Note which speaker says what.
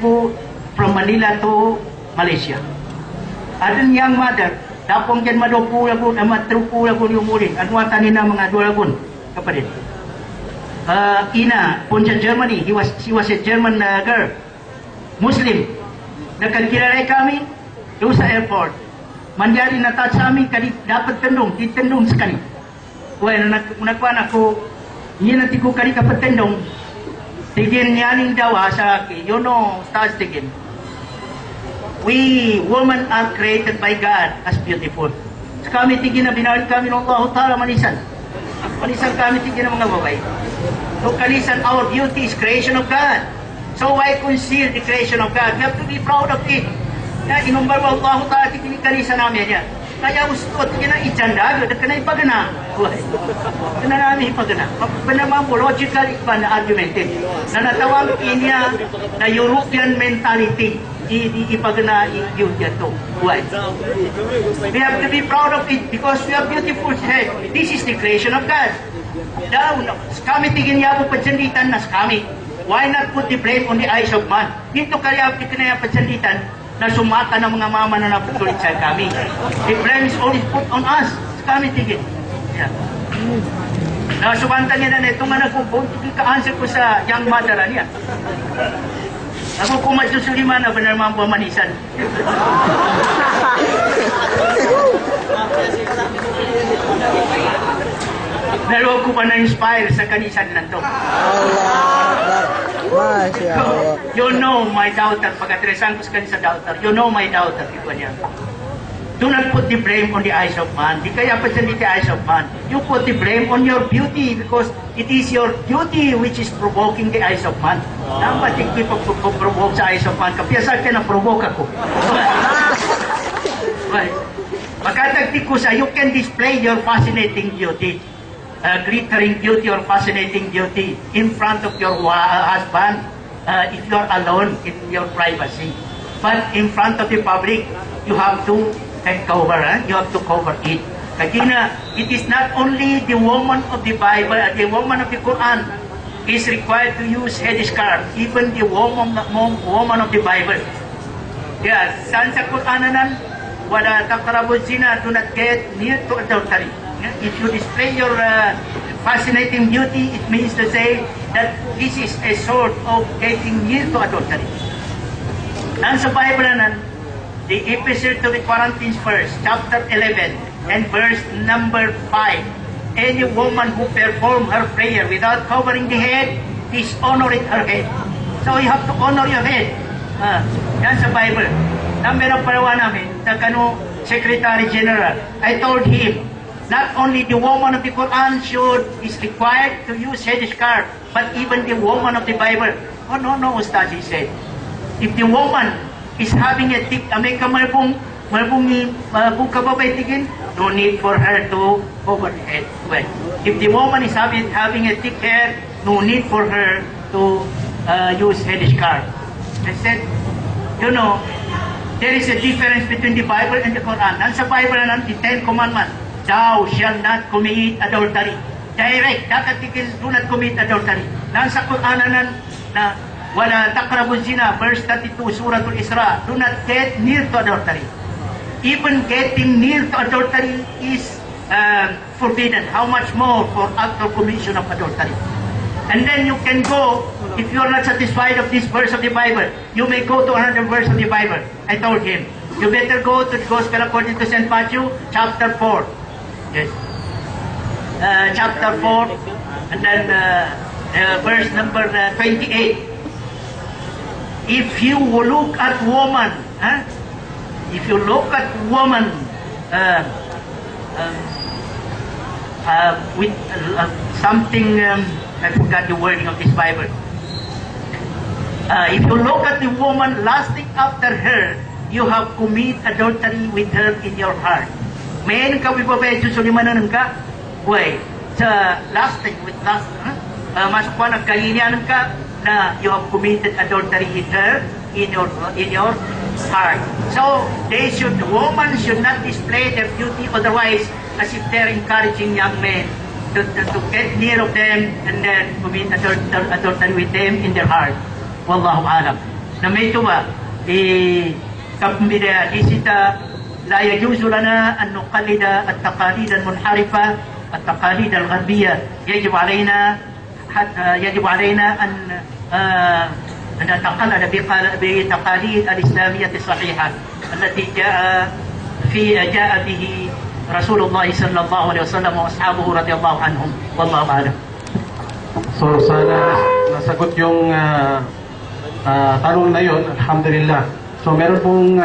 Speaker 1: from Manila to Malaysia. Adun yang mother, dapong dyan madopo lagun, uh, matrupo lagun yung mulin. Ano ata nila mga dua lagun, kapatid. Uh, ina, punca Germany, he was, she was a German uh, girl. Muslim. Nagkakilala kami doon sa airport. Manjari na touch sa amin, kadi, dapat tendong, titendong sekali. Well, nak nakuha na ko, hindi na tigo kadi kapatendong, tigin niya ning dawa sa akin, you know, taas tigin. We, women are created by God as beautiful. Sa kami tigin na binawal kami ng Allah Ta'ala manisan. Manisan kami tigin ng mga babae. So kanisan, our beauty is creation of God. So why conceal the creation of God? We have to be proud of it. Ya, inumbar wa Allah Ta'ala tigin kanisa namin yan. Kaya gusto tigin na itsandag, at kana ipagana. Kana namin ipagana. Panamang mo, logical iba na argumented. Na natawag inya na European mentality. Ipagana yun yan to. Why? We have to be proud of it because we have beautiful head. This is the creation of God. Daw, no, kami tigin niya po pagsanditan na kami. Why not put the blame on the eyes of man? Dito kaya kinaya pagsanditan na sumata ng mga mama na naputulit sa kami. The blame is always put on us. Kami tigin. Yeah. Na niya na ito nga nagpupunto, ka-answer ko sa young mother niya. Ako kumadyo sa lima na benar mampu manisan. Pero ko pa na-inspire sa kanisan na to.
Speaker 2: Allah Masya Allah.
Speaker 1: You know my daughter, pagkatresan ko sa daughter, you know my daughter, ito niya. Do not put the blame on the eyes of man. Di kaya pa dyan the eyes of man. You put the blame on your beauty because it is your beauty which is provoking the eyes of man. Dapat hindi pa provoke sa eyes of man. Kapiyasa ka na provoke ako. right. Magkatagti ko sa, you can display your fascinating beauty. Uh, glittering beauty or fascinating beauty in front of your wa- husband uh, if you're alone in your privacy. But in front of the public, you have to take cover, huh? you have to cover it. Kaya it is not only the woman of the Bible, uh, the woman of the Quran is required to use headscarf, even the woman, woman of the Bible. Yeah, saan sa Quran nan, wala taqrabu zina, do not get near to adultery. If you display your uh, fascinating beauty, it means to say that this is a sort of getting near to adultery. Ang sa Bible nan, the Epistle to the Corinthians first, chapter 11, and verse number 5. Any woman who perform her prayer without covering the head, dishonoring her head. So you have to honor your head. Ah, yan sa Bible. Number ang parawa namin, sa kano Secretary General, I told him, not only the woman of the Quran should is required to use headscarf, but even the woman of the Bible. Oh no, no, Ustaz, he said. If the woman is having a thick, uh, may kamalbong, malbong malbong kababay tigin, no need for her to cover the head. Well, if the woman is having, having a thick hair, no need for her to uh, use headscarf. I said, you know, there is a difference between the Bible and the Quran. Nan sa Bible na the Ten Commandments, thou shall not commit adultery. Direct, dapat tigil, do not commit adultery. Nan sa Quran na na wala taqrabu zina, verse 32, Suratul Isra, do not get near to adultery. Even getting near to adultery is uh, forbidden. How much more for actual commission of adultery? And then you can go, if you are not satisfied of this verse of the Bible, you may go to another verse of the Bible. I told him, you better go to the Gospel according to St. Matthew, chapter 4. Yes. Uh, chapter 4, and then uh, uh, verse number uh, 28. If you look at woman, huh? if you look at woman uh, um, uh, with uh, something, um, I forgot the wording of this Bible. Uh, if you look at the woman lusting after her, you have commit adultery with her in your heart. May ka wibabay susulimanan ka? Way, sa lusting with lust, huh? uh, masuk pa nagkalinian ka na you have committed adultery with her in your in your heart. So they should, woman should not display their beauty otherwise as if they're encouraging young men to, to, to get near of them and then commit adul- adultery with them in their heart. Wallahu alam. نميتما لتقبل إستا لا يجوز لنا أن نقلد التقاليد المنحرفة التقاليد الغربية يجب علينا حتى يجب علينا أن أن نتقلد بتقاليد الإسلامية الصحيحة التي جاء في جاء به رسول الله صلى الله عليه وسلم وأصحابه رضي الله عنهم والله أعلم
Speaker 3: So sana nasagot yung ah, ah, tanong na yon, alhamdulillah. So meron pong ah,